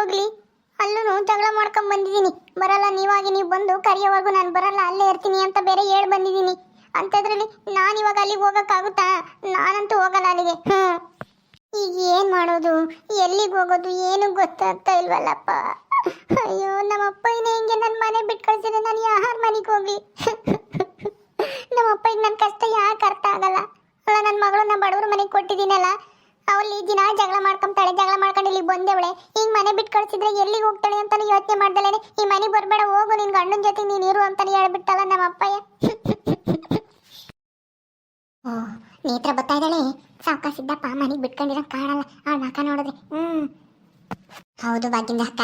ಹೋಗ್ಲಿ. ಅಲ್ಲೂ ಜಗಳ ಮಾಡ್ಕೊಂಡ್ ಬಂದಿದ್ದೀನಿ. ಬರಲ್ಲ, ನೀವಾಗಿ ನೀವು ಬಂದು ಕರೆಯೋವರೆಗೂ ನಾನು ಬರಲ್ಲ, ಅಲ್ಲೇ ಇರ್ತೀನಿ ಅಂತ ಬೇರೆ ಹೇಳ್ ಬಂದಿದ್ದೀನಿ. ಅಂಥದ್ರಲ್ಲಿ ನಾನು ಇವಾಗ ಅಲ್ಲಿಗೆ ಹೋಗೋಕ್ಕಾಗುತ್ತಾ? ನಾನಂತೂ ಹೋಗಲ್ಲ ಅಲ್ಲಿಗೆ. ಈಗ ಏನ್ ಮಾಡೋದು? ಎಲ್ಲಿಗೆ ಹೋಗೋದು? ಏನು ಗೊತ್ತಾಗ್ತಾ ಇಲ್ವಲ್ಲಪ್ಪ. ಅಯ್ಯೋ ನಮ್ಮಪ್ಪ ಇನ್ನೇ ಹಿಂಗೆ ನನ್ನ ಮನೆ ಬಿಟ್ಟು ಕಳ್ಸಿದ್ರೆ ನಾನು ಯಾರ ಮನೆಗೆ ಹೋಗಿ ನಮ್ಮಪ್ಪ ಈಗ ನನ್ನ ಕಷ್ಟ ಯಾಕೆ ಅರ್ಥ ಆಗಲ್ಲ? ಅಲ್ಲ ನನ್ನ ಮಗಳನ್ನ ಬಡವ್ರ ಮನೆಗೆ ಕೊಟ್ಟಿದ್ದೀನಲ್ಲ? ಅವಳು ಈ ದಿನ ಜಗಳ ಮಾಡ್ಕೊಂತಾಳೆ ಜಗಳ ಮಾಡ್ಕೊಂಡು ಇಲ್ಲಿಗೆ ಬಂದೇವಳೆ. ಈಗ ಮನೆ ಬಿಟ್ಟು ಕಳ್ಸಿದ್ರೆ ಎಲ್ಲಿಗೆ ಹೋಗ್ತಾಳೆ ಅಂತಾನೆ ಯೋಚನೆ ಮಾಡ್ದಲೇನೆ ಈ ಮನೆ ಬರಬೇಡ, ಹೋಗು, ನಿನ್ ಗಂಡನ ಜೊತೆ ನೀನ್ ಇರು ಅಂತಾನೆ ಹೇಳ್ಬಿಟ್ಟಲ್ಲ ನಮ್ಮ ಅಪ್ಪಯ್ಯ ಓ ನೇತ್ರ ಬರ್ತಾ ಇದ್ದಾಳೆ? ಸಾಕ ಸಿದ್ದಪ್ಪ ಮನೆಗೆ ಬಿಟ್ಕೊಂಡಿರೋ ಕಾಣಲ್ಲ. ಆ ನಾಕ ನೋಡಿದ್ರೆ, ಹ್ಮ್. ಹೌದು ಬಾಗಿಂದ ಅಕ್ಕ.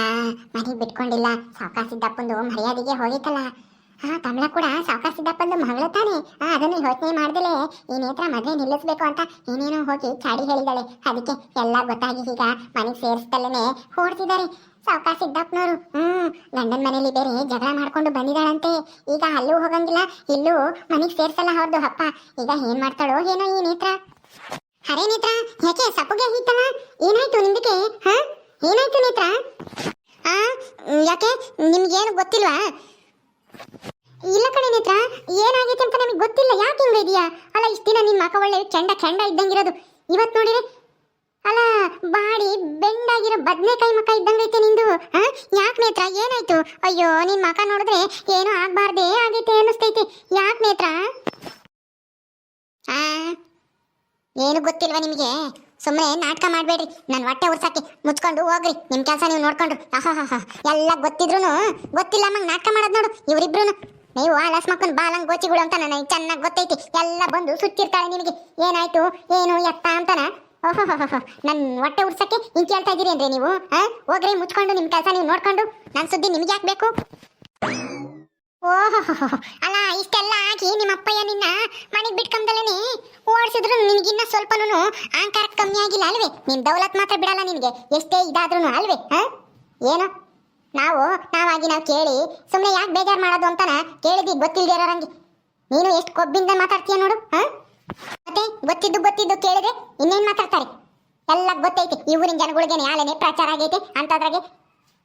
ಮನೆಗೆ ಬಿಟ್ಕೊಂಡಿಲ್ಲ. ಸಾಕ ಸಿದ್ದಪ್ಪಂದು ಮರ್ಯಾದೆಗೆ ಹೋಗಿತ್ತಲ್ಲ. ಹಾ ಕಮಲ ಕೂಡ ಸಾವುಕಾರ ಸಿದ್ದಪ್ಪಂದು ಮಗಳು ತಾನೆ. ಹಾ ಅದನ್ನು ಯೋಚನೆ ಮಾಡ್ದಲೆ ಈ ನೇತ್ರ ಮದುವೆ ನಿಲ್ಲಿಸ್ಬೇಕು ಅಂತ ಏನೇನೋ ಹೋಗಿ ಚಾಡಿ ಹೇಳಿದಾಳೆ. ಅದಕ್ಕೆ ಎಲ್ಲ ಗೊತ್ತಾಗಿ ಈಗ ಮನೆಗೆ ಸೇರಿಸ್ದಲ್ಲೇ ಹೋಡ್ತಿದ್ದಾರೆ ಸಾವುಕಾರ ಸಿದ್ದಪ್ಪನವರು ಹ್ಮ್, ಗಂಡನ ಮನೇಲಿ ಬೇರೆ ಜಗಳ ಮಾಡ್ಕೊಂಡು ಬಂದಿದ್ದಾಳಂತೆ. ಈಗ ಅಲ್ಲೂ ಹೋಗಂಗಿಲ್ಲ, ಇಲ್ಲೂ ಮನೆಗೆ ಸೇರ್ಸಲ್ಲ ಅವ್ರದ್ದು ಅಪ್ಪ. ಈಗ ಏನು ಮಾಡ್ತಾಳೋ ಏನೋ ಈ ನೇತ್ರ. ಹರೇ ನೇತ್ರ, ಯಾಕೆ ಸಪ್ಪಗೆ ಹೀತಲ್ಲ ಏನಾಯ್ತು ನಿಮ್ದಕ್ಕೆ ಹಾ? ಏನಾಯ್ತು ನೇತ್ರ? ಆ, ಯಾಕೆ? ನಿಮ್ಗೇನು ಗೊತ್ತಿಲ್ವಾ? ಇಲ್ಲ ಕಣೆ ನೇತ್ರ, ಏನಾಗೈತೆ ಅಂತ ನಮಗೆ ಗೊತ್ತಿಲ್ಲ. ಯಾಕೆ ಹಿಂಗ ಇದೆಯಾ? ಅಲ್ಲ, ಇಷ್ಟ ದಿನ ನಿನ್ನ ಮಕ ಒಳ್ಳೆ ಕೆಂಡ ಕೆಂಡ ಇದ್ದಂಗಿರೋದು. ಇವತ್ತು ನೋಡಿರಿ, ಅಲ್ಲ, ಬಾಡಿ ಬೆಂಡಾಗಿರೋ ಬದನೆಕಾಯಿ ಮಕ ಇದ್ದಂಗೈತೆ ನಿಂದು. ಹಾ ಯಾಕೆ ನೇತ್ರ, ಏನಾಯ್ತು? ಅಯ್ಯೋ ನಿಮ್ಮ ಮಕ ನೋಡಿದ್ರೆ ಏನೋ ಆಗಬಾರ್ದೇ ಆಗೈತೆ ಅನ್ನಿಸ್ತೈತೆ. ಯಾಕೆ ನೇತ್ರ? ಆ? ಏನು ಗೊತ್ತಿಲ್ವಾ ನಿಮಗೆ? ಸುಮ್ಮನೆ ನಾಟಕ ಮಾಡಬೇಡ್ರಿ. ನನ್ನ ಹೊಟ್ಟೆ ಉರ್ಸಾಕಿ ಮುಚ್ಕೊಂಡು ಹೋಗ್ರಿ. ನಿಮ್ಮ ಕೆಲಸ ನೀವು ನೋಡ್ಕೊಂಡು ಆಹಾ ಎಲ್ಲ ಗೊತ್ತಿದ್ರು ಗೊತ್ತಿಲ್ಲ ನಾಟಕ ಮಾಡೋದು ನೋಡು. ಇವರಿಬ್ರು ನೀವು ಆ ಮಕ್ಕನ್ ಬಾಲಂಗ್ ಗೋಚಿಗಳು ಅಂತ ನನಗೆ ಚೆನ್ನಾಗಿ ಗೊತ್ತೈತಿ. ಎಲ್ಲ ಬಂದು ಸುತ್ತಿರ್ತಾಳೆ ನಿಮಗೆ ಏನಾಯ್ತು? ಏನು ಎತ್ತ ಅಂತಾನ? ಓಹೋ ನನ್ನ ಹೊಟ್ಟೆ ಉರ್ಸಕ್ಕೆ ಹಿಂಗೆ ಕೇಳ್ತಾ ಇದ್ದೀರಿ ಅಂದ್ರೆ ನೀವು, ಆ? ಹೋಗ್ರಿ, ಮುಚ್ಕೊಂಡು ನಿಮ್ಮ ಕೆಲಸ ನೀವು ನೋಡ್ಕೊಂಡು. ನನ್ನ ಸುದ್ದಿ ನಿಮ್ಗೆ ಯಾಕೆ ಬೇಕು? ಓಹೋ ಅಲ್ಲ, ಇಷ್ಟೆಲ್ಲ ಹಾಕಿ ನಿಮ್ಮ ಅಪ್ಪಯ್ಯ ನಿನ್ನ ಮನೆಗೆ ಬಿಟ್ಕೊಂಡಲೇನೆ ಓಡಿಸಿದ್ರು ನಿನಗಿನ್ನ ಸ್ವಲ್ಪನೂ ಅಹಂಕಾರ ಕಮ್ಮಿ ಆಗಿಲ್ಲ ಅಲ್ವೇ? ನಿನ್ ದೌಲತ್ ಮಾತ್ರ ಬಿಡಲ್ಲ ನಿನಗೆ. ಎಷ್ಟೇ ಇದಾದ್ರೂ ಅಲ್ವೇ ಹ ಏನು? ನಾವು, ನಾವಾಗಿ ನಾವು ಕೇಳಿ ಸುಮ್ಮನೆ ಯಾಕೆ ಬೇಜಾರು ಮಾಡೋದು ಅಂತಾನ? ಕೇಳಿದಿ ಗೊತ್ತಿಲ್ದಿರೋರಂಗೆ ನೀನು ಎಷ್ಟು ಕೊಬ್ಬಿಂದ ಮಾತಾಡ್ತೀಯ ನೋಡು, ಹಾಂ? ಮತ್ತೆ ಗೊತ್ತಿದ್ದು ಗೊತ್ತಿದ್ದು ಕೇಳಿದ್ರೆ ಇನ್ನೇನು ಮಾತಾಡ್ತಾರೆ? ಎಲ್ಲ ಗೊತ್ತೈತೆ ಊರಿನ ಜನಗಳಿಗೆ ಯಾಲೇನೆ ಪ್ರಚಾರ ಆಗೈತೆ ಅಂತದ್ರಾಗೆ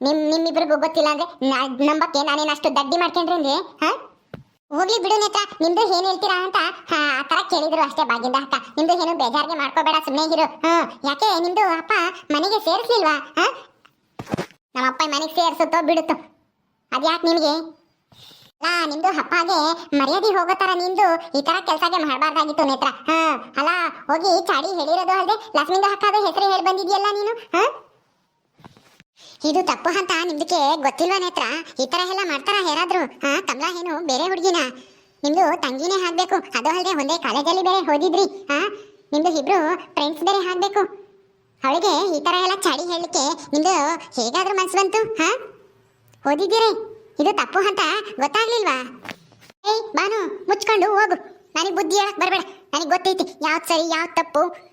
ನಿಮ್, ನಿಮ್ಮಿಬ್ರಿಗೂ ಗೊತ್ತಿಲ್ಲ ಅಂದ್ರೆ ನಂಬಕ್ಕೆ ನಾನೇನು ಅಷ್ಟು ದಡ್ಡಿ ಮಾಡ್ಕೊಂಡ್ರಿ ಅಂದ್ರೆ, ಹಾ? ಹೋಗ್ಲಿ ಬಿಡು ನೇತ್ರ, ನಿಮ್ದು ಏನ್ ಹೇಳ್ತೀರಾ ಅಂತ ಆ ತರ ಕೇಳಿದ್ರು ಅಷ್ಟೇ ಬಾಗಿಂದ ಅಕ್ಕ. ನಿಮ್ದು ಏನು ಬೇಜಾರಿಗೆ ಮಾಡ್ಕೋಬೇಡ ಸುಮ್ಮನೆ ಇರು, ಹಾ? ಯಾಕೆ ನಿಮ್ದು ಅಪ್ಪ ಮನೆಗೆ ಸೇರಿಸ್ಲಿಲ್ವಾ, ಹಾ? ನಮ್ಮ ಅಪ್ಪ ಮನೆಗೆ ಸೇರಿಸುತ್ತೋ ಬಿಡುತ್ತೋ? ಅದ್ಯಾಕೆ ನಿಮಗೆ? ಅಲ್ಲ, ನಿಮ್ದು ಅಪ್ಪಗೆ ಮರ್ಯಾದೆ ಹೋಗೋ ತರ ನಿಂದು ಈ ತರ ಕೆಲಸಗೆ ಮಾಡಬಾರ್ದಾಗಿತ್ತು ನೇತ್ರ. ಹಾ, ಅಲ್ಲ, ಹೋಗಿ ಚಾಡಿ ಹೇಳಿರೋದು ಅಲ್ಲದೆ ಲಕ್ಷ್ಮಿಂದ ಹಕ್ಕಾದ ಹೆಸರು ಹೇಳಿ ಬಂದಿದ್ಯಲ್ಲ ನೀನು? ಹಾ? ಇದು ತಪ್ಪು ಅಂತ ನಿಮ್ದಕ್ಕೆ ಗೊತ್ತಿಲ್ವಾ ನೇತ್ರ? ಈ ತರ ಎಲ್ಲ ಮಾಡ್ತಾರ ಹೇರಾದ್ರು ಹಾ, ಕಮಲಾ ಏನು ಬೇರೆ ಹುಡುಗಿನ? ನಿಮ್ದು ತಂಗಿನೇ ಹಾಕ್ಬೇಕು ಅದು ಅಲ್ಲದೆ ಒಂದೇ ಕಾಲೇಜಲ್ಲಿ ಬೇರೆ ಓದಿದ್ರಿ. ಹಾ? ನಿಮ್ದು ಇಬ್ರು ಫ್ರೆಂಡ್ಸ್ ಬೇರೆ ಹಾಕ್ಬೇಕು ಅವಳಿಗೆ ಈ ತರ ಎಲ್ಲ ಚಾಡಿ ಹೇಳಲಿಕ್ಕೆ ನಿಮ್ದು ಹೇಗಾದ್ರೂ ಮನ್ಸು ಬಂತು, ಹಾ? ಓದಿದ್ದೀರಿ? ಇದು ತಪ್ಪು ಅಂತ ಗೊತ್ತಾಗ್ಲಿಲ್ವಾ? ಏಯ್ ಬಾನು ಮುಚ್ಕೊಂಡು ಹೋಗು. ನನಗೆ ಬುದ್ಧಿ ಹೇಳಕ್ ಬರಬೇಡ. ನನಗೆ ಗೊತ್ತೈತಿ ಯಾವ್ದು ಸರಿ, ಯಾವ್ದು ತಪ್ಪು.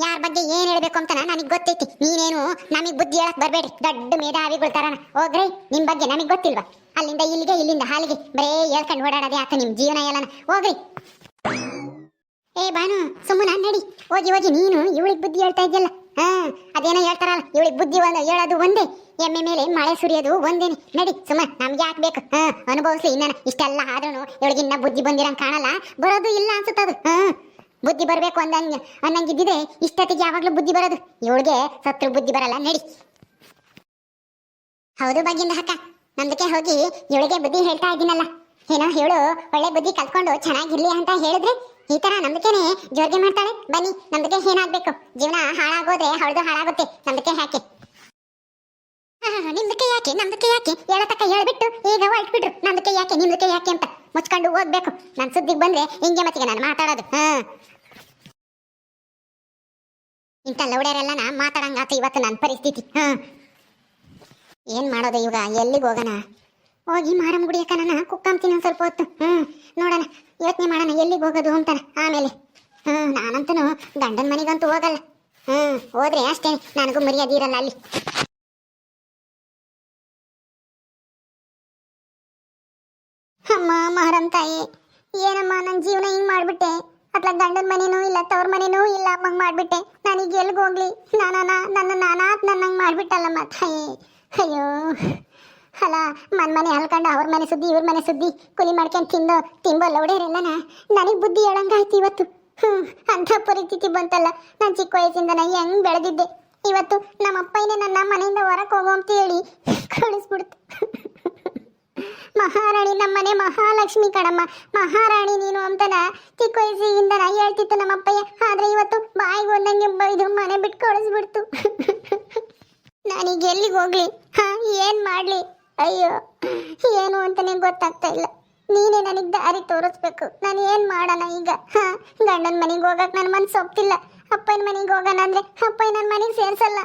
ಯಾರ ಬಗ್ಗೆ ಏನು ಹೇಳಬೇಕು ಅಂತ ನನಗೆ ಗೊತ್ತೈತಿ. ನೀನೇನು ನಮಗೆ ಬುದ್ಧಿ ಹೇಳಕ್ ಬರಬೇಡಿ ದೊಡ್ಡ ಮೇಧಾವಿಗಳ ತರನ. ಹೋಗ್ರಿ ನಿಮ್ಮ ಬಗ್ಗೆ ನನಗೆ ಗೊತ್ತಿಲ್ವಾ? ಅಲ್ಲಿಂದ ಇಲ್ಲಿಗೆ, ಇಲ್ಲಿಂದ ಹಾಲಿಗೆ. ಬರೇ ಹೇಳ್ಕೊಂಡು ಓಡಾಡೋದೇ ಆತ ನಿಮ್ಮ ಜೀವನ ಎಲ್ಲನ. ಹೋಗ್ರಿ. ಏ ಬಾನು ಸುಮ್ಮನೆ ನಡಿ. ಹೋಗಿ ಹೋಗಿ. ನೀನು ಇವಳಿಗೆ ಬುದ್ಧಿ ಹೇಳ್ತಾ ಇದ್ಯಲ್ಲ. ಹಾ ಅದೇನೋ ಹೇಳ್ತಾರಲ್ಲ, ಇವಳಿಗೆ ಬುದ್ಧಿ ಒಂದು, ಹೇಳೋದು ಒಂದೇ. ಎಮ್ಮೆ ಮೇಲೆ ಮಳೆ ಸುರಿಯೋದು ಒಂದೇನೆ. ನಡಿ ಸುಮ್ಮ ನಮ್ಗೆ ಯಾಕೆ ಬೇಕು? ಹಾ ಅನುಭವಿಸ್ಲಿ ಇನ್ನ ಇಷ್ಟೆಲ್ಲ ಆದ್ರೂ ಇವಳಿಗಿನ್ನ ಬುದ್ಧಿ ಬಂದಿರಂಗ ಕಾಣಲ್ಲ. ಬರೋದು ಇಲ್ಲ ಅನ್ಸುತ್ತದು ಹಾ ಬುದ್ಧಿ ಬರಬೇಕು ಅಂದಂಗೆ, ಅನ್ನಂಗಿದ್ದಿದೆ. ಇಷ್ಟೊತ್ತಿಗೆ ಯಾವಾಗಲೂ ಬುದ್ಧಿ ಬರೋದು. ಇವಳಿಗೆ ಸತ್ರು ಬುದ್ಧಿ ಬರಲ್ಲ. ನಡಿ. ಹೌದು ಬಾಗಿಂದ ಹಕ್ಕ ನಮ್ದಕ್ಕೆ ಹೋಗಿ ಇವಳಿಗೆ ಬುದ್ಧಿ ಹೇಳ್ತಾ ಇದ್ದೀನಲ್ಲ. ಏನೋ ಹೇಳು, ಒಳ್ಳೆ ಬುದ್ಧಿ ಕಲ್ತ್ಕೊಂಡು ಚೆನ್ನಾಗಿರ್ಲಿ ಅಂತ ಹೇಳಿದ್ರೆ ಈ ತರ ನಂಬಿಕೆನೆ ಜೋರ್ಗೆ ಮಾಡ್ತಾಳೆ? ಬನ್ನಿ, ನಂಬಿಕೆ ಏನಾಗ್ಬೇಕು? ಜೀವನ ಹಾಳಾಗೋದ್ರೆ ಅವಳದು ಹಾಳಾಗುತ್ತೆ. ನಂಬಿಕೆ ಹಾಕಿ ನಿಮ್ದಕ್ಕೆ ಯಾಕೆ? ನಂಬಿಕೆ ಯಾಕೆ? ಹೇಳತಕ್ಕ ಹೇಳ್ಬಿಟ್ಟು ಈಗ ಹೊರಟ್ಬಿಟ್ರು. ನಂಬಿಕೆ ಯಾಕೆ ನಿಮ್ದಕ್ಕೆ ಯಾಕೆ ಅಂತ ಮುಚ್ಕೊಂಡು ಓದ್ಬೇಕು. ನನ್ನ ಸುದ್ದಿಗೆ ಬಂದ್ರೆ ಹಿಂಗೆ ಮತ್ತಿಗೆ ನಾನು ಮಾತಾಡೋದು. ಹಾ. ಇಂಥ ಲೌಡ್ಯಾರೆಲ್ಲ ನಾ ಮಾತಾಡಂಗಾತು ಇವತ್ತು ನನ್ನ ಪರಿಸ್ಥಿತಿ. ಹಾ. ಏನ್ ಮಾಡೋದು ಇವಾಗ? ಎಲ್ಲಿಗೆ ಹೋಗೋಣ? ಹೋಗಿ ಮಾರಮ್ಮ ಗುಡಿಯಕ್ಕ ನಾನು ಕುಕ್ಕಂತೀನಿ ಒಂದು ಸ್ವಲ್ಪ ಹೊತ್ತು. ಹ್ಞೂ ನೋಡೋಣ. ಯೋಚನೆ ಮಾಡೋಣ, ಎಲ್ಲಿಗೆ ಹೋಗೋದು ಅಂತಾನೆ. ಆಮೇಲೆ. ಹ್ಞೂ ನಾನಂತೂ ಗಂಡನ ಮನೆಗಂತೂ ಹೋಗಲ್ಲ. ಹ್ಞೂ ಹೋದ್ರೆ ಅಷ್ಟೇ. ನನಗೂ ಮರ್ಯಾದೆ ಇರಲ್ಲ ಅಲ್ಲಿ. ಅಮ್ಮ, ಮಾರಮ್ಮ ತಾಯಿ. ಏನಮ್ಮ ನನ್ನ ಜೀವನ ಹಿಂಗೆ ಮಾಡಿಬಿಟ್ಟೆ? ಅತ್ಲ ಗಂಡನ ಮನೆನೂ ಇಲ್ಲ, ತವ್ರ ಮನೆನೂ ಇಲ್ಲ, ಅಮ್ಮಂಗೆ ಮಾಡಿಬಿಟ್ಟೆ. ನಾನೀಗ ಎಲ್ಲಿಗೆ ಹೋಗ್ಲಿ? ನಾನಾ ನನ್ನ ನಾನಾತ್ ನನ್ನಂಗ್ ಮಾಡಿಬಿಟ್ಟಲ್ಲಮ್ಮ ತಾಯಿ. ಅಯ್ಯೋ. ಅಲ್ಲ ಮನ್ ಮನೆ ಅಲ್ಕೊಂಡು ಅವ್ರ ಮನೆ ಸುದ್ದಿ, ಇವ್ರ ಮನೆ ಸುದ್ದಿ. ಕುಲಿ ಮಾಡ್ಕೊಂಡು ತಿಂದು, ತಿಂಬೋ ಲೌಡೇರೆಲ್ಲನ ನನಗೆ ಬುದ್ಧಿ ಹೇಳಂಗಾಯ್ತು ಇವತ್ತು. ಹ್ಞೂ ಅಂಥ ಪರಿಸ್ಥಿತಿ ಬಂತಲ್ಲ. ನಾನು ಚಿಕ್ಕ ವಯಸ್ಸಿಂದ ನಾನು ಹೆಂಗ್ ಬೆಳೆದಿದ್ದೆ? ಇವತ್ತು ನಮ್ಮ ನನ್ನ ಮನೆಯಿಂದ ಹೊರಕ್ಕೆ ಹೋಗೋ ಅಂತ ಹೇಳಿ ಕಳಿಸ್ಬಿಡ್ತು. ಮಹಾರಾಣಿ ನಮ್ಮನೆ ಮಹಾಲಕ್ಷ್ಮಿ ಕಣಮ್ಮ. ಮಹಾರಾಣಿ ನೀನು ಅಂತನ ಚಿಕ್ಕ ವಯಸ್ಸಿಂದ ನಾ ಹೇಳ್ತಿತ್ತು ನಮ್ಮ ಅಪ್ಪಯ್ಯ. ಆದ್ರೆ ಇವತ್ತು ಬಾಯಿಗೆ ಒಂದಂಗೆ ಬೈದು ಮನೆ ಬಿಟ್ಟು ಕಳಿಸ್ಬಿಡ್ತು. ನಾನೀಗ ಎಲ್ಲಿಗೆ ಹೋಗ್ಲಿ? ಹಾ, ಏನ್ ಮಾಡ್ಲಿ? ಅಯ್ಯೋ, ಏನು ಅಂತಾನೆ ಗೊತ್ತಾಗ್ತಾ ಇಲ್ಲ. ನೀನೇ ನನಗೆ ದಾರಿ ತೋರಿಸ್ಬೇಕು. ನಾನು ಏನು ಮಾಡೋಣ ಈಗ? ಹಾಂ, ಗಂಡನ ಮನೆಗೆ ಹೋಗಕ್ಕೆ ನನ್ನ ಮನಸ್ಸು ಒಪ್ತಿಲ್ಲ. ಅಪ್ಪನ ಮನೆಗೆ ಹೋಗೋಣ ಅಂದರೆ ಅಪ್ಪಯ್ಯ ನನ್ನ ಮನೆಗೆ ಸೇರಿಸಲ್ಲ.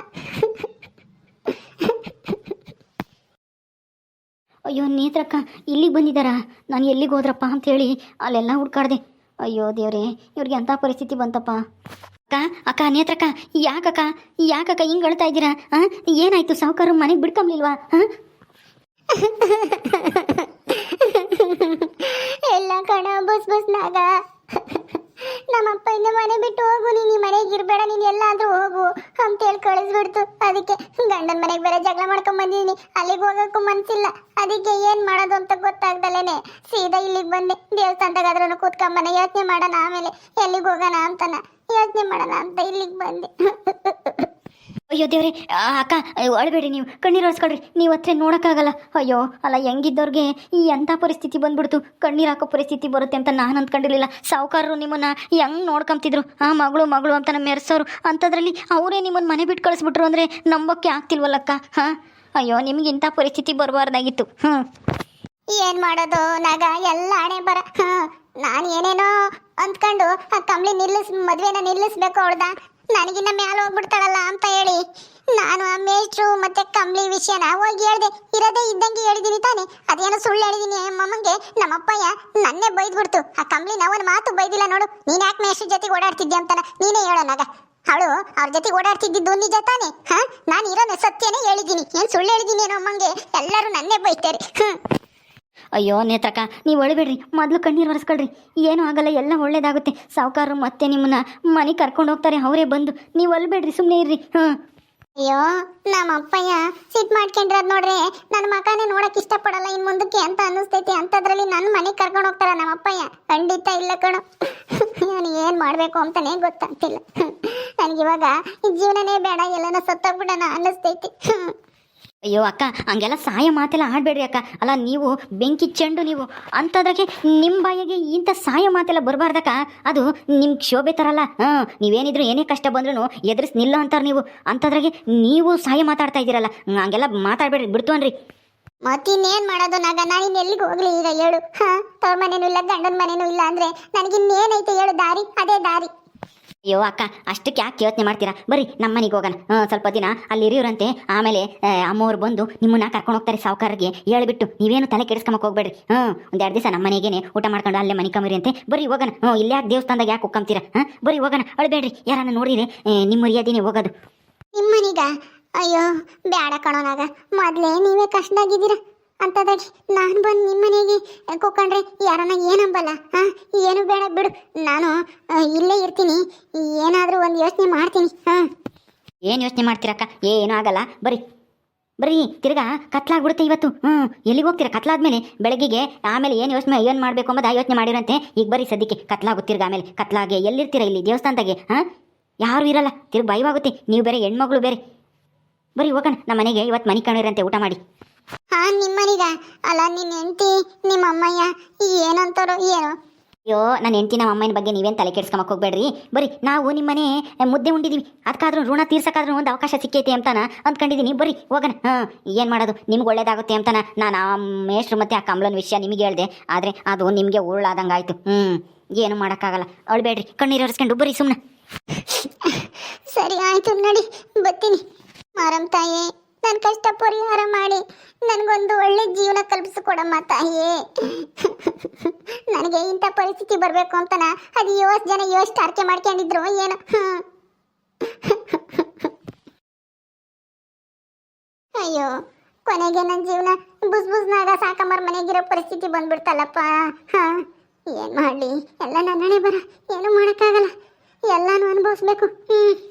ಅಯ್ಯೋ, ನೇತ್ರಕ್ಕ ಇಲ್ಲಿಗೆ ಬಂದಿದ್ದಾರಾ ನಾನು ಎಲ್ಲಿಗೆ ಹೋದ್ರಪ್ಪ ಅಂತೇಳಿ ಅಲ್ಲೆಲ್ಲ ಹುಡ್ಕಾಡ್ದೆ. ಅಯ್ಯೋ, ದೇವ್ರೆ, ಇವ್ರಿಗೆ ಅಂಥ ಪರಿಸ್ಥಿತಿ ಬಂತಪ್ಪ? ಅಕ್ಕ ಅಕ್ಕ, ನೇತ್ರಕ್ಕ, ಯಾಕಕ್ಕ ಯಾಕಕ್ಕ ಹಿಂಗೆ ಅಳ್ತಾ ಇದ್ದೀರಾ? ಹಾಂ ಏನಾಯ್ತು? ಸಾವುಕಾರ ಮನೆಗೆ ಬಿಡ್ಕೊಂಬ್ಲಿಲ್ವಾ? ಹಾಂ ಎಲ್ಲ ಕಣ, ಬಸ್ ಬಸ್ ನಮ್ಮ ನಮ್ಮಪ್ಪ ಇನ್ನು ಮನೆ ಬಿಟ್ಟು ಹೋಗು, ನೀನು ಮನೆಗೆ ಇರಬೇಡ, ನೀನು ಎಲ್ಲಾದ್ರೂ ಹೋಗು ಅಂತ ಹೇಳಿ ಕಳಿಸ್ಬಿಡ್ತು. ಅದಕ್ಕೆ ಗಂಡನ ಮನೆಗೆ ಬೇರೆ ಜಗಳ ಮಾಡ್ಕೊಂಡ್ ಬಂದಿದ್ದೀನಿ ಅಲ್ಲಿಗೆ ಹೋಗಕ್ಕೂ ಮನ್ಸಿಲ್ಲ. ಅದಕ್ಕೆ ಏನ್ ಮಾಡೋದು ಅಂತ ಗೊತ್ತಾಗ್ದಲೇನೆ ಸೀದಾ ಇಲ್ಲಿಗೆ ಬಂದೆ. ದೇವಸ್ಥಾನದಾಗಾದ್ರೂ ಕೂತ್ಕೊಂಬನ, ಯೋಚನೆ ಮಾಡೋಣ ಆಮೇಲೆ ಎಲ್ಲಿಗೆ ಹೋಗೋಣ ಅಂತನ. ಯೋಚನೆ ಮಾಡೋಣ ಅಂತ ಇಲ್ಲಿಗೆ ಬಂದೆ. ಅಯ್ಯೋ ದೇವ್ರಿ ಅಕ್ಕ ಅಳಬೇಡಿ ನೀವು. ಕಣ್ಣೀರು ಒರೆಸ್ಕೊಳ್ರಿ. ನೀವು ಹತ್ರ ನೋಡೋಕ್ಕಾಗಲ್ಲ. ಅಯ್ಯೋ, ಅಲ್ಲ, ಹೆಂಗಿದ್ದವ್ರಿಗೆ ಈ ಎಂಥ ಪರಿಸ್ಥಿತಿ ಬಂದ್ಬಿಡ್ತು. ಕಣ್ಣೀರು ಹಾಕೋ ಪರಿಸ್ಥಿತಿ ಬರುತ್ತೆ ಅಂತ ನಾನು ಅಂದ್ಕೊಂಡಿರಲಿಲ್ಲ. ಸಾಹುಕಾರರು ನಿಮ್ಮನ್ನ ಹೆಂಗ್ ನೋಡ್ಕೊಂತಿದ್ರು ಆ, ಮಗಳು ಮಗಳು ಅಂತ ನಮ್ಮ ಮೆರೆಸೋರು ಅಂಥದ್ರಲ್ಲಿ ಅವರೇ ನಿಮ್ಮನ್ನ ಮನೆ ಬಿಟ್ಟು ಕಳಿಸ್ಬಿಟ್ರು ಅಂದರೆ ನಂಬೋಕ್ಕೆ ಆಗ್ತಿಲ್ವಲ್ಲಕ್ಕ ಹಾಂ? ಅಯ್ಯೋ, ನಿಮ್ಗೆ ಇಂಥ ಪರಿಸ್ಥಿತಿ ಬರಬಾರ್ದಾಗಿತ್ತು. ಹ್ಞೂ ಏನ್ ಮಾಡೋದು? ನಗ ಎಲ್ಲ ಹಣೆ ಬರ. ನಾನು ಏನೇನೋ ಅಂದ್ಕೊಂಡು ಆ ಕಂಬಳಿ ನಿಲ್ಲಿಸ್, ಮದುವೆನ ನಿಲ್ಲಿಸ್ಬೇಕು ಅವಳ್ದ ನನಗಿನ್ನ ಮ್ಯಾಲೆ ಹೋಗ್ಬಿಡ್ತಾಳಲ್ಲ ಅಂತ ಹೇಳಿ. ನಾನು ಮತ್ತೆ ಕಂಬಳಿ ಕಂಬ್ಳಿ ವಿಷಯನ ಹೋಗಿ ಹೇಳ್ದೆ, ಇರೋದೇ ಇದ್ದಂಗೆ ಹೇಳಿದೀನಿ ತಾನೆ. ಅದೇನೋ ಸುಳ್ಳು ಹೇಳಿದೀನಿ ಅಮ್ಮಮ್ಮಂಗೆ ನಮ್ಮಪ್ಪಯ್ಯ ನನ್ನೇ ಬೈದ್ಬಿಡ್ತು. ಆ ಕಂಬ್ಳಿನ ಒಂದು ಮಾತು ಬೈದಿಲ್ಲ ನೋಡು. ನೀನ್ ಯಾಕೆ ಮೇಷ್ಟ್ರ ಜೊತೆಗೆ ಓಡಾಡ್ತಿದ್ದೆ ಅಂತಾನ? ನೀನೇ ಹೇಳೋನಾಗ ಅವಳು ಅವ್ರ ಜೊತೆಗೆ ಓಡಾಡ್ತಿದ್ದಿದ್ದು ನಿಜ ತಾನೆ? ಹಾ? ನಾನು ಇರೋನ ಸತ್ಯನೇ ಹೇಳಿದ್ದೀನಿ ಏನ್ ಸುಳ್ಳು ಹೇಳಿದೀನಿ ಏನೋ ಅಮ್ಮಂಗೆ? ಎಲ್ಲರೂ ನನ್ನೇ ಬೈತಾರೆ. ಅಯ್ಯೋ ನೇತ್ರಕ್ಕ ನೀವು ಒಳಬೇಡ್ರಿ ಮೊದಲು ಕಣ್ಣೀರು ಒರೆಸ್ಕೊಳ್ರಿ. ಏನೂ ಆಗಲ್ಲ, ಎಲ್ಲ ಒಳ್ಳೇದಾಗುತ್ತೆ. ಸಾವುಕಾರರು ಮತ್ತೆ ನಿಮ್ಮನ್ನ ಮನೆಗೆ ಕರ್ಕೊಂಡು ಹೋಗ್ತಾರೆ, ಅವರೇ ಬಂದು. ನೀವು ಒಳಬೇಡ್ರಿ ಸುಮ್ಮನೆ ಇರ್ರಿ. ಹ್ಞೂ ಅಯ್ಯೋ, ನಮ್ಮ ಅಪ್ಪಯ್ಯ ಸಿಟ್ ಮಾಡ್ಕೊಂಡ್ರದ್ ನೋಡ್ರಿ. ನನ್ನ ಮಗನೇ ನೋಡಕ್ ಇಷ್ಟಪಡಲ್ಲ, ಇನ್ ಮುಂದಕ್ಕೆ ಅಂತ ಅನ್ನಿಸ್ತೈತಿ. ಅಂತದ್ರಲ್ಲಿ ನನ್ನ ಮನೆಗೆ ಕರ್ಕೊಂಡು ಹೋಗ್ತಾರ ನಮ್ಮ ಅಪ್ಪಯ್ಯ. ಖಂಡಿತ ಇಲ್ಲ ಕಣೋ. ನಾನು ಏನ್ ಮಾಡಬೇಕು ಅಂತಾನೆ ಗೊತ್ತಾಗ್ತಿಲ್ಲ. ನನಗಿವಾಗ ಈ ಜೀವನನೇ ಬೇಡ, ಎಲ್ಲನ ಸತ್ತೋಗ್ಬಿಡೋಣ ಅನ್ನಿಸ್ತೈತಿ. ಅಯ್ಯೋ ಅಕ್ಕ, ಹಂಗೆಲ್ಲ ಸಹಾಯ ಮಾತೆಲ್ಲ ಆಡಬೇಡ್ರಿ ಅಕ್ಕ. ಅಲ್ಲ, ನೀವು ಬೆಂಕಿ ಚೆಂಡು ನೀವು, ಅಂಥದ್ರಾಗೆ ನಿಮ್ಮ ಬಾಯಿಗೆ ಇಂಥ ಸಹಾಯ ಮಾತೆಲ್ಲ ಬರಬಾರ್ದಕ್ಕ. ಅದು ನಿಮ್ಮ ಕ್ಷೋಭೆ ತರಲ್ಲ ಹಾಂ ನೀವೇನಿದ್ರು ಏನೇ ಕಷ್ಟ ಬಂದ್ರೂ ಎದುರಿಸಿ ನಿಲ್ಲ ಅಂತಾರೆ ನೀವು. ಅಂಥದ್ರಾಗೆ ನೀವು ಸಹಾಯ ಮಾತಾಡ್ತಾ ಇದ್ದೀರಲ್ಲ. ಹಂಗೆಲ್ಲ ಮಾತಾಡಬೇಡ್ರಿ, ಬಿಡ್ತು ಅನ್ರಿ. ಮತ್ತಿನ್ನೇನ್ ಮಾಡೋದು ನಾಗ? ನಾನು ಇನ್ನು ಎಲ್ಲಿಗೆ ಹೋಗ್ಲಿ ಈಗ, ಹೇಳು. ಹಾಂ, ತವ್ರ ಮನೇನೂ ಇಲ್ಲ, ಗಂಡನ ಮನೇನೂ ಇಲ್ಲ ಅಂದರೆ ನನಗಿನ್ನೇನೈತೆ ಹೇಳು ದಾರಿ? ಅದೇ ದಾರಿ. ಅಯ್ಯೋ ಅಕ್ಕ, ಅಷ್ಟಕ್ಕೆ ಯಾಕೆ ಯೋಚನೆ ಮಾಡ್ತೀರಾ? ಬರ್ರಿ ನಮ್ಮ ಮನೆಗೆ ಹೋಗೋಣ. ಸ್ವಲ್ಪ ದಿನ ಅಲ್ಲಿ ಇರಿಯೋರಂತೆ ಆಮೇಲೆ ಅಮ್ಮವ್ರು ಬಂದು ನಿಮ್ಮನ್ನ ಕರ್ಕೊಂಡು ಹೋಗ್ತಾರೆ ಸಾವುಕಾರರಿಗೆ. ಹೇಳ್ಬಿಟ್ಟು, ನೀವೇನು ತಲೆ ಕೆಡಿಸ್ಕೊಂಬಕ್ಕೆ ಹೋಗ್ಬೇಡ್ರಿ. ಹ್ಞೂ ಒಂದು ಎರಡು ದಿವಸ ನಮ್ಮ ಮನೆಗೇನೆ ಊಟ ಮಾಡ್ಕೊಂಡು ಅಲ್ಲೇ ಮನೆ ಕಮರಿ ಅಂತೆ. ಬರ್ರಿ, ಹೋಗೋಣ. ಹ್ಞೂ ಇಲ್ಲೇ ಯಾಕೆ ದೇವಸ್ಥಾನದಾಗ ಯಾಕೆ ಹೋಗ್ಕೊಂತೀರಾ ಹಾಂ ಬರ್ರಿ, ಹೋಗೋಣ. ಅಳ್ಬೇಡ್ರಿ. ಯಾರನ್ನ ನೋಡಿರಿ ನಿಮ್ಮ ಮರ್ಯಾದಿನೇ ಹೋಗೋದು. ನಿಮ್ಮನೀಗ? ಅಯ್ಯೋ, ಬ್ಯಾಡ ಕಣೋನಾಗ ಮೊದಲೇ ನೀವೇ ಕಷ್ಟದಾಗಿದ್ದೀರ. ಅಂತದಾಗಿ ನಾನು ಬಂದು ನಿಮ್ಮ ಮನೆಗೆ ಕೂಕೊಂಡ್ರೆ ಯಾರನ್ನ ಏನಂಬಲ್ಲ ಹಾ? ಏನು ಬೇಡ ಬಿಡು. ನಾನು ಇಲ್ಲೇ ಇರ್ತೀನಿ. ಏನಾದರೂ ಒಂದು ಯೋಚನೆ ಮಾಡ್ತೀನಿ, ಹಾ? ಏನು ಯೋಚನೆ ಮಾಡ್ತೀರಕ್ಕ? ಏನೂ ಆಗಲ್ಲ. ಬರ್ರಿ. ಬರೀ ತಿರ್ಗಾ ಕತ್ಲಾಗ್ಬಿಡುತ್ತೆ ಇವತ್ತು. ಹ್ಞೂ ಎಲ್ಲಿಗೆ ಹೋಗ್ತೀರಾ? ಕತ್ಲಾದ್ಮೇಲೆ ಬೆಳಗ್ಗೆಗೆ ಆಮೇಲೆ ಏನು ಯೋಚನೆ, ಏನು ಮಾಡಬೇಕು ಅಂಬದು ಆ ಯೋಚನೆ ಮಾಡಿರಂತೆ. ಈಗ ಬರೀ ಸದ್ಯಕ್ಕೆ ಕತ್ಲಾಗುತ್ತಿರ್ಗ ಆಮೇಲೆ ಕತ್ಲಾಗೆ. ಎಲ್ಲಿರ್ತೀರಾ ಇಲ್ಲಿ ದೇವಸ್ಥಾನದಾಗೆ, ಹಾಂ? ಯಾರೂ ಇರಲ್ಲ. ತಿರ್ಗಿ ಭಯವಾಗುತ್ತೆ. ನೀವು ಬೇರೆ ಹೆಣ್ಮಗಳು ಬೇರೆ. ಬರೀ ಹೋಗೋಣ. ನಮ್ಮ ಮನೆಗೆ ಇವತ್ತು ಮನೆ ಕಾಣಿರಂತೆ ಊಟ ಮಾಡಿ. ಹಾ ನಿಮ್ಮನೀಗ. ಅಲ್ಲ ನಿನ್ನ ಹೆಂಡತಿ ನಿಮ್ಮ ಅಮ್ಮಯ್ಯ ಏನಂತಾರೋ ಏನೋ. ಅಯ್ಯೋ ನನ್ನ ಹೆಂಡತಿ ನಮ್ಮ ಅಮ್ಮನ ಬಗ್ಗೆ ನೀವೇನು ತಲೆ ಕೆಡ್ಸ್ಕೊಂಬಕ್ಕೆ ಹೋಗ್ಬೇಡ್ರಿ. ಬರಿ ನಾವು ನಿಮ್ಮನೆ ಮುದ್ದೆ ಉಂಡಿದೀವಿ. ಅದಕ್ಕಾದ್ರೂ ಋಣ ತೀರ್ಸಕ್ಕಾದ್ರೂ ಒಂದು ಅವಕಾಶ ಸಿಕ್ಕೈತೆ ಅಂತಾನ ಅಂದ್ಕೊಂಡಿದ್ದೀನಿ ಬರಿ ಹೋಗೋಣ. ಹಾಂ ಏನು ಮಾಡೋದು? ನಿಮ್ಗೆ ಒಳ್ಳೇದಾಗುತ್ತೆ ಅಂತಾನ ನಾನು ಆ ಮೇಷ್ಟ್ರು ಮತ್ತು ಆ ಕಮಲನ ವಿಷಯ ನಿಮಗೆ ಹೇಳ್ದೆ. ಆದರೆ ಅದು ನಿಮಗೆ ಉರುಳಾದಂಗೆ ಆಯಿತು ಹ್ಞೂ ಏನು ಮಾಡೋಕ್ಕಾಗಲ್ಲ. ಅಳ್ಬೇಡ್ರಿ. ಕಣ್ಣೀರು ಹರಿಸ್ಕೊಂಡು ಬರೀ ಸುಮ್ಮನೆ ಸರಿ ಆಯಿತು ನೋಡಿ. ಬರ್ತೀನಿ. ಮಾರಮ್ಮ ತಾಯಿ. ನನ್ನ ಕಷ್ಟ ಪರಿಹಾರ ಮಾಡಿ ನನಗೊಂದು ಒಳ್ಳೆ ಜೀವನ ಕಲ್ಪಿಸಿಕೊಡಮ್ಮ ತಾಯಿಯೇ. ನನಗೆ ಇಂಥ ಪರಿಸ್ಥಿತಿ ಬರಬೇಕು ಅಂತನ ಅದು ಯೋಸ್ ಜನ ಯೋಷ್ಟು ಅರ್ಕೆ ಮಾಡ್ಕೊಂಡಿದ್ರು, ಏನು? ಅಯ್ಯೋ, ಕೊನೆಗೆ ನನ್ನ ಜೀವನ ಬುಸ್ ಬುಸ್ನಾಗ ಸಾಕಮ್ಮರ ಮನೆಗಿರೋ ಪರಿಸ್ಥಿತಿ ಬಂದ್ಬಿಡ್ತಲ್ಲಪ್ಪ. ಹಾ, ಏನ್ ಮಾಡ್ಲಿ? ಎಲ್ಲ ನನ್ನಣೆ ಬರ, ಏನು ಮಾಡೋಕ್ಕಾಗಲ್ಲ. ಎಲ್ಲಾನು ಅನುಭವಿಸ್ಬೇಕು. ಹ್ಮ್.